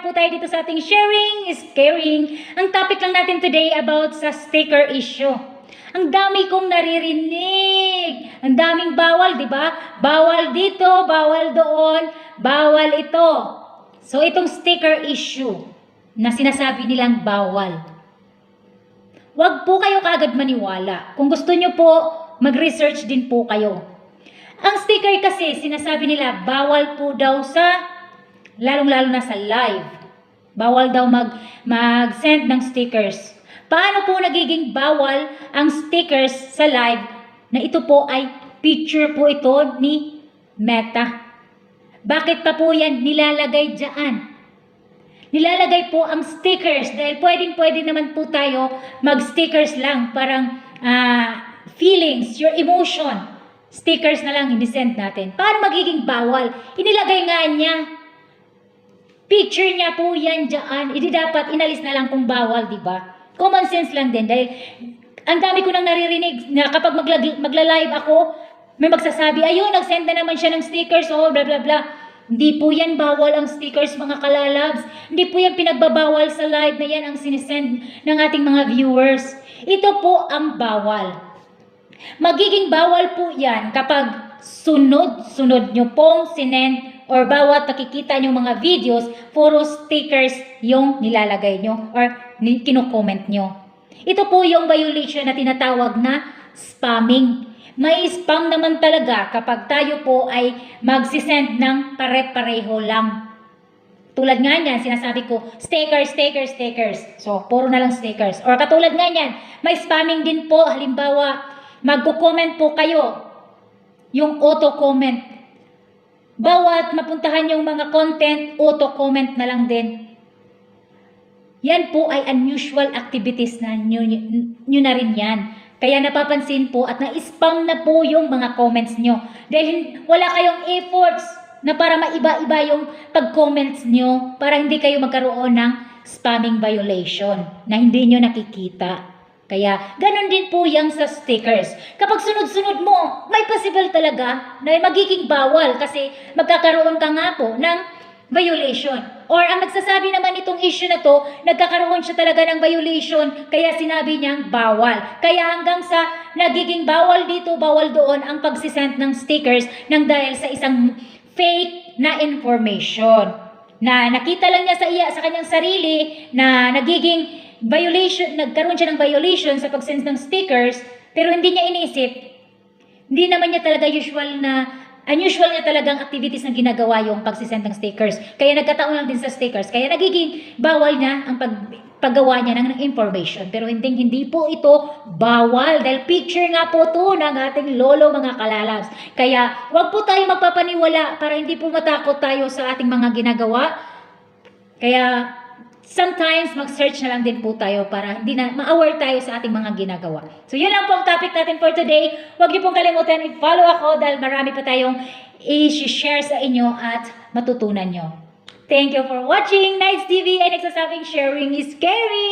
naman po tayo dito sa ating sharing is caring. Ang topic lang natin today about sa sticker issue. Ang dami kong naririnig. Ang daming bawal, di ba? Bawal dito, bawal doon, bawal ito. So itong sticker issue na sinasabi nilang bawal. Huwag po kayo kagad maniwala. Kung gusto nyo po, mag-research din po kayo. Ang sticker kasi, sinasabi nila, bawal po daw sa, lalong-lalo na sa live. Bawal daw mag, mag-send ng stickers. Paano po nagiging bawal ang stickers sa live na ito po ay picture po ito ni Meta? Bakit pa po yan nilalagay dyan? Nilalagay po ang stickers dahil pwedeng pwede naman po tayo mag-stickers lang parang ah, feelings, your emotion. Stickers na lang hindi-send natin. Paano magiging bawal? Inilagay nga niya. Picture niya po yan dyan. Hindi dapat inalis na lang kung bawal, di ba? Common sense lang din dahil ang dami ko nang naririnig na kapag magla- magla-live ako, may magsasabi, ayun, nag-send na naman siya ng stickers, oh, bla bla bla. Hindi po yan bawal ang stickers mga kalalabs. Hindi po yan pinagbabawal sa live na yan ang sinisend ng ating mga viewers. Ito po ang bawal. Magiging bawal po yan kapag sunod-sunod nyo pong sinend or bawat nakikita nyo mga videos, puro stickers yung nilalagay nyo or kino-comment nyo. Ito po yung violation na tinatawag na spamming. May spam naman talaga kapag tayo po ay magsisend ng pare-pareho lang. Tulad nga niyan, sinasabi ko, stickers, stickers, stickers. So, puro na lang stickers. Or katulad nga niyan, may spamming din po. Halimbawa, magko-comment po kayo. Yung auto-comment. Bawat mapuntahan yung mga content, auto-comment na lang din. Yan po ay unusual activities na nyo, nyo na rin yan. Kaya napapansin po at na-spam na po yung mga comments nyo. Dahil wala kayong efforts na para maiba-iba yung pag-comments nyo para hindi kayo magkaroon ng spamming violation na hindi nyo nakikita. Kaya, ganun din po yung sa stickers. Kapag sunod-sunod mo, may possible talaga na magiging bawal kasi magkakaroon ka nga po ng violation. Or ang nagsasabi naman itong issue na to, nagkakaroon siya talaga ng violation, kaya sinabi niyang bawal. Kaya hanggang sa nagiging bawal dito, bawal doon ang pagsisend ng stickers nang dahil sa isang fake na information. Na nakita lang niya sa iya sa kanyang sarili na nagiging violation, nagkaroon siya ng violation sa pagsend ng stickers, pero hindi niya iniisip, hindi naman niya talaga usual na unusual niya talagang activities na ginagawa yung pagsisend ng stickers. Kaya nagkataon lang din sa stickers. Kaya nagiging bawal niya ang pag, paggawa niya ng, ng information. Pero hindi, hindi po ito bawal. Dahil picture nga po to ng ating lolo mga kalalabs. Kaya wag po tayo magpapaniwala para hindi po matakot tayo sa ating mga ginagawa. Kaya sometimes mag-search na lang din po tayo para hindi na ma-aware tayo sa ating mga ginagawa. So yun lang po ang topic natin for today. Huwag niyo pong kalimutan i-follow ako dahil marami pa tayong i-share sa inyo at matutunan nyo. Thank you for watching Nights TV and nagsasabing sharing is caring!